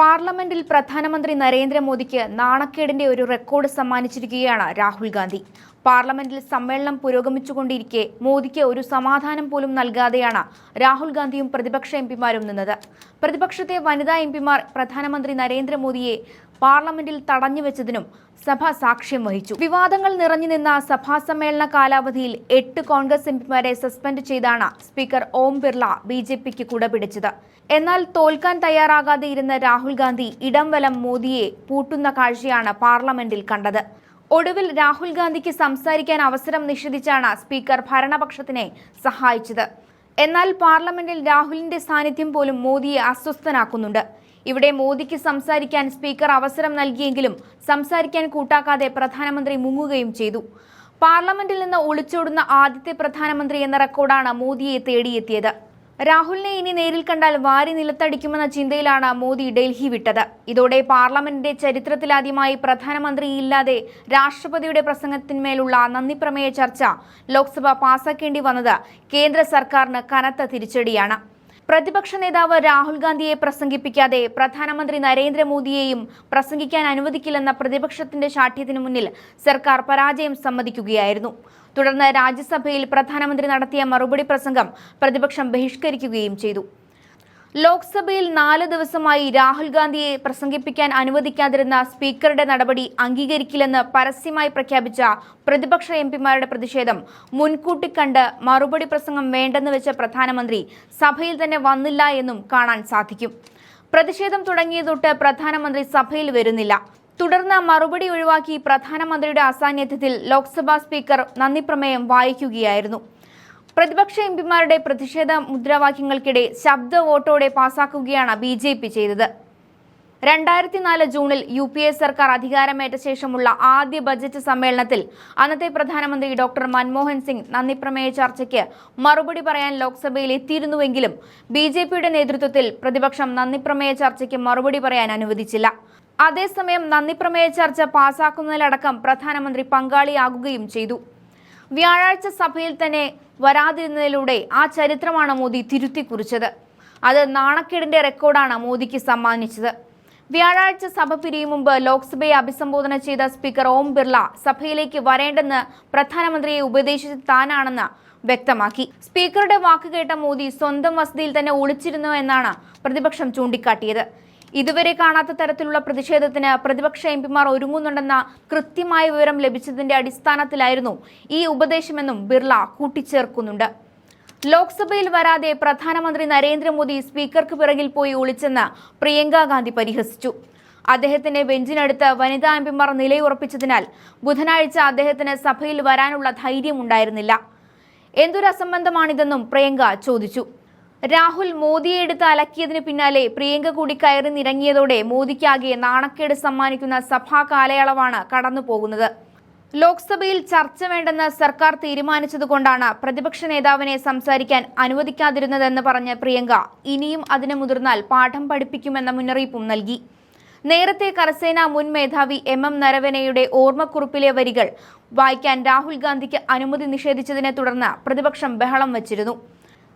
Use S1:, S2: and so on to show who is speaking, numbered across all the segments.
S1: പാർലമെന്റിൽ പ്രധാനമന്ത്രി നരേന്ദ്രമോദിക്ക് നാണക്കേടിന്റെ ഒരു റെക്കോർഡ് സമ്മാനിച്ചിരിക്കുകയാണ് രാഹുൽ ഗാന്ധി. പാർലമെന്റിൽ സമ്മേളനം പുരോഗമിച്ചുകൊണ്ടിരിക്കെ മോദിക്ക് ഒരു സമാധാനം പോലും നൽകാതെയാണ് രാഹുൽ ഗാന്ധിയും പ്രതിപക്ഷ എംപിമാരും നിന്നത്. പ്രതിപക്ഷത്തെ വനിതാ എംപിമാർ പ്രധാനമന്ത്രി നരേന്ദ്രമോദിയെ പാർലമെന്റിൽ തടഞ്ഞുവെച്ചതിനും സഭ സാക്ഷ്യം വഹിച്ചു. വിവാദങ്ങൾ നിറഞ്ഞു നിന്ന സഭാ സമ്മേളന കാലാവധിയിൽ എട്ട് കോൺഗ്രസ് എംപിമാരെ സസ്പെൻഡ് ചെയ്താണ് speaker Om Birla B J പിക്ക് കുടപിടിച്ചത്. എന്നാൽ തോൽക്കാൻ തയ്യാറാകാതെ ഇരുന്ന രാഹുൽ ഗാന്ധി ഇടം വലം മോദിയെ പൂട്ടുന്ന കാഴ്ചയാണ് പാർലമെന്റിൽ കണ്ടത്. ഒടുവിൽ രാഹുൽ ഗാന്ധിക്ക് സംസാരിക്കാൻ അവസരം നിഷേധിച്ചാണ് സ്പീക്കർ ഭരണപക്ഷത്തിനെ സഹായിച്ചത്. എന്നാൽ പാർലമെന്റിൽ രാഹുലിന്റെ സാന്നിധ്യം പോലും മോദിയെ അസ്വസ്ഥനാക്കുന്നുണ്ട്. ഇവിടെ മോദിക്ക് സംസാരിക്കാൻ സ്പീക്കർ അവസരം നൽകിയെങ്കിലും സംസാരിക്കാൻ കൂട്ടാക്കാതെ പ്രധാനമന്ത്രി മുങ്ങുകയും ചെയ്തു. പാർലമെന്റിൽ നിന്ന് ഒളിച്ചോടുന്ന ആദ്യത്തെ പ്രധാനമന്ത്രി എന്ന റെക്കോർഡാണ് മോദിയെ തേടിയെത്തിയത്. രാഹുലിനെ ഇനി നേരിൽ കണ്ടാൽ വാരി നിലത്തടിക്കുമെന്ന ചിന്തയിലാണ് മോദി ഡൽഹി വിട്ടത്. ഇതോടെ പാർലമെന്റിന്റെ ചരിത്രത്തിലാദ്യമായി പ്രധാനമന്ത്രിയില്ലാതെ രാഷ്ട്രപതിയുടെ പ്രസംഗത്തിന്മേലുള്ള നന്ദിപ്രമേയ ചർച്ച ലോക്സഭ പാസാക്കേണ്ടി വന്നത് കേന്ദ്ര സർക്കാരിന് കനത്ത തിരിച്ചടിയാണ്. പ്രതിപക്ഷ നേതാവ് രാഹുൽ ഗാന്ധിയെ പ്രസംഗിപ്പിക്കാതെ പ്രധാനമന്ത്രി നരേന്ദ്രമോദിയെയും പ്രസംഗിക്കാൻ അനുവദിക്കില്ലെന്ന പ്രതിപക്ഷത്തിന്റെ ശാഠ്യത്തിനു മുന്നിൽ സർക്കാർ പരാജയം സമ്മതിക്കുകയായിരുന്നു. തുടർന്ന് രാജ്യസഭയിൽ പ്രധാനമന്ത്രി നടത്തിയ മറുപടി പ്രസംഗം പ്രതിപക്ഷം ബഹിഷ്കരിക്കുകയും ചെയ്തു. ലോക്സഭയിൽ നാല് ദിവസമായി രാഹുൽ ഗാന്ധിയെ പ്രസംഗിപ്പിക്കാൻ അനുവദിക്കാതിരുന്ന സ്പീക്കറുടെ നടപടി അംഗീകരിക്കില്ലെന്ന് പരസ്യമായി പ്രഖ്യാപിച്ച പ്രതിപക്ഷ എംപിമാരുടെ പ്രതിഷേധം മുൻകൂട്ടി കണ്ട് മറുപടി പ്രസംഗം വേണ്ടെന്ന് വെച്ച പ്രധാനമന്ത്രി സഭയിൽ തന്നെ വന്നില്ല എന്നും കാണാൻ സാധിക്കും. പ്രതിഷേധം തുടങ്ങിയതൊട്ട് പ്രധാനമന്ത്രി സഭയിൽ വരുന്നില്ല. തുടർന്ന് മറുപടി ഒഴിവാക്കി പ്രധാനമന്ത്രിയുടെ അസാന്നിധ്യത്തിൽ ലോക്സഭാ സ്പീക്കർ നന്ദിപ്രമേയം വായിക്കുകയായിരുന്നു. പ്രതിപക്ഷ എംപിമാരുടെ പ്രതിഷേധ മുദ്രാവാക്യങ്ങൾക്കിടെ ശബ്ദ വോട്ടോടെ പാസാക്കുകയാണ് ബി ജെ പി ചെയ്തത്. രണ്ടായിരത്തി നാല് ജൂണിൽ യു പി എ സർക്കാർ അധികാരമേറ്റ ശേഷമുള്ള ആദ്യ ബജറ്റ് സമ്മേളനത്തിൽ അന്നത്തെ പ്രധാനമന്ത്രി ഡോക്ടർ മൻമോഹൻ സിംഗ് നന്ദിപ്രമേയ ചർച്ചയ്ക്ക് മറുപടി പറയാൻ ലോക്സഭയിൽ എത്തിയിരുന്നുവെങ്കിലും ബി ജെ പിയുടെ നേതൃത്വത്തിൽ പ്രതിപക്ഷം നന്ദിപ്രമേയ ചർച്ചയ്ക്ക് മറുപടി പറയാൻ അനുവദിച്ചില്ല. അതേസമയം നന്ദിപ്രമേയ ചർച്ച പാസാക്കുന്നതിലടക്കം പ്രധാനമന്ത്രി പങ്കാളിയാകുകയും ചെയ്തു. വ്യാഴാഴ്ച സഭയിൽ തന്നെ വരാതിരുന്നതിലൂടെ ആ ചരിത്രമാണ് മോദി തിരുത്തി കുറിച്ചത് അത് നാണക്കേടിന്റെ റെക്കോർഡാണ് മോദിക്ക് സമ്മാനിച്ചത്. വ്യാഴാഴ്ച സഭ പിരിയും മുമ്പ് ലോക്സഭയെ അഭിസംബോധന ചെയ്ത സ്പീക്കർ ഓം ബിർള സഭയിലേക്ക് വരേണ്ടെന്ന് പ്രധാനമന്ത്രിയെ ഉപദേശിച്ച് താനാണെന്ന് വ്യക്തമാക്കി. സ്പീക്കറുടെ വാക്ക് കേട്ട മോദി സ്വന്തം വസതിയിൽ തന്നെ ഒളിച്ചിരുന്നു എന്നാണ് പ്രതിപക്ഷം ചൂണ്ടിക്കാട്ടിയത്. ഇതുവരെ കാണാത്ത തരത്തിലുള്ള പ്രതിഷേധത്തിന് പ്രതിപക്ഷ എം പിമാർ ഒരുങ്ങുന്നുണ്ടെന്ന കൃത്യമായ വിവരം ലഭിച്ചതിന്റെ അടിസ്ഥാനത്തിലായിരുന്നു ഈ ഉപദേശമെന്നും ബിർള കൂട്ടിച്ചേർക്കുന്നുണ്ട്. ലോക്സഭയിൽ വരാതെ പ്രധാനമന്ത്രി നരേന്ദ്രമോദി സ്പീക്കർക്ക് പിറകിൽ പോയി ഒളിച്ചെന്ന് പ്രിയങ്കാഗാന്ധി പരിഹസിച്ചു. അദ്ദേഹത്തിന്റെ ബെഞ്ചിനടുത്ത് വനിതാ എം പിമാർ നിലയുറപ്പിച്ചതിനാൽ ബുധനാഴ്ച അദ്ദേഹത്തിന് സഭയിൽ വരാനുള്ള ധൈര്യമുണ്ടായിരുന്നില്ല. എന്തൊരു അസംബന്ധമാണിതെന്നും പ്രിയങ്ക ചോദിച്ചു. രാഹുൽ മോദിയെ എടുത്ത് അലക്കിയതിന് പിന്നാലെ പ്രിയങ്ക കൂടി കയറി നിരങ്ങിയതോടെ മോദിക്കാകെ നാണക്കേട് സമ്മാനിക്കുന്ന സഭാ കാലയളവാണ് കടന്നുപോകുന്നത് ലോക്സഭയിൽ ചർച്ച വേണ്ടെന്ന് സർക്കാർ തീരുമാനിച്ചതുകൊണ്ടാണ് പ്രതിപക്ഷ നേതാവിനെ സംസാരിക്കാൻ അനുവദിക്കാതിരുന്നതെന്ന് പറഞ്ഞ പ്രിയങ്ക ഇനിയും അതിന് മുതിർന്നാൽ പാഠം പഠിപ്പിക്കുമെന്ന മുന്നറിയിപ്പും നൽകി. നേരത്തെ കരസേന മുൻ മേധാവി എം എം നരവനയുടെ ഓർമ്മക്കുറിപ്പിലെ വരികൾ വായിക്കാൻ രാഹുൽ ഗാന്ധിക്ക് അനുമതി നിഷേധിച്ചതിനെ തുടർന്ന് പ്രതിപക്ഷം ബഹളം വച്ചിരുന്നു.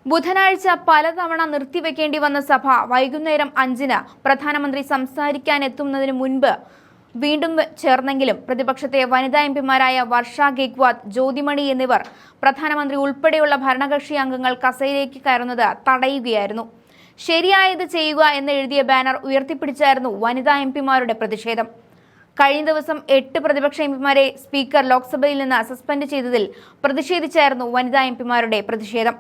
S1: ബുധനാഴ്ച പലതവണ നിർത്തിവെക്കേണ്ടി വന്ന സഭ വൈകുന്നേരം അഞ്ചിന് പ്രധാനമന്ത്രി സംസാരിക്കാൻ എത്തുന്നതിന് മുൻപ് വീണ്ടും ചേർന്നെങ്കിലും പ്രതിപക്ഷത്തെ വനിതാ എംപിമാരായ വർഷ ഗെഗ്വാദ് ജ്യോതിമണി എന്നിവർ പ്രധാനമന്ത്രി ഉൾപ്പെടെയുള്ള ഭരണകക്ഷി അംഗങ്ങൾ കസയിലേക്ക് കയറുന്നത് തടയുകയായിരുന്നു. ശരിയായത് ചെയ്യുക എന്ന് എഴുതിയ ബാനർ ഉയർത്തിപ്പിടിച്ചായിരുന്നു വനിതാ എംപിമാരുടെ പ്രതിഷേധം. കഴിഞ്ഞ ദിവസം എട്ട് പ്രതിപക്ഷ എംപിമാരെ സ്പീക്കർ ലോക്സഭയിൽ നിന്ന് സസ്പെൻഡ് ചെയ്തതിൽ പ്രതിഷേധിച്ചായിരുന്നു വനിതാ എംപിമാരുടെ പ്രതിഷേധം.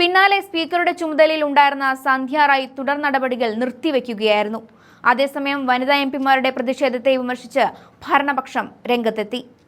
S1: പിന്നാലെ സ്പീക്കറുടെ ചുമതലയിൽ ഉണ്ടായിരുന്ന സന്ധ്യ റായ് തുടർ നടപടികൾ നിർത്തിവെക്കുകയായിരുന്നു. അതേസമയം വനിതാ എം പിമാരുടെ പ്രതിഷേധത്തെ വിമർശിച്ച് ഭരണപക്ഷം രംഗത്തെത്തി.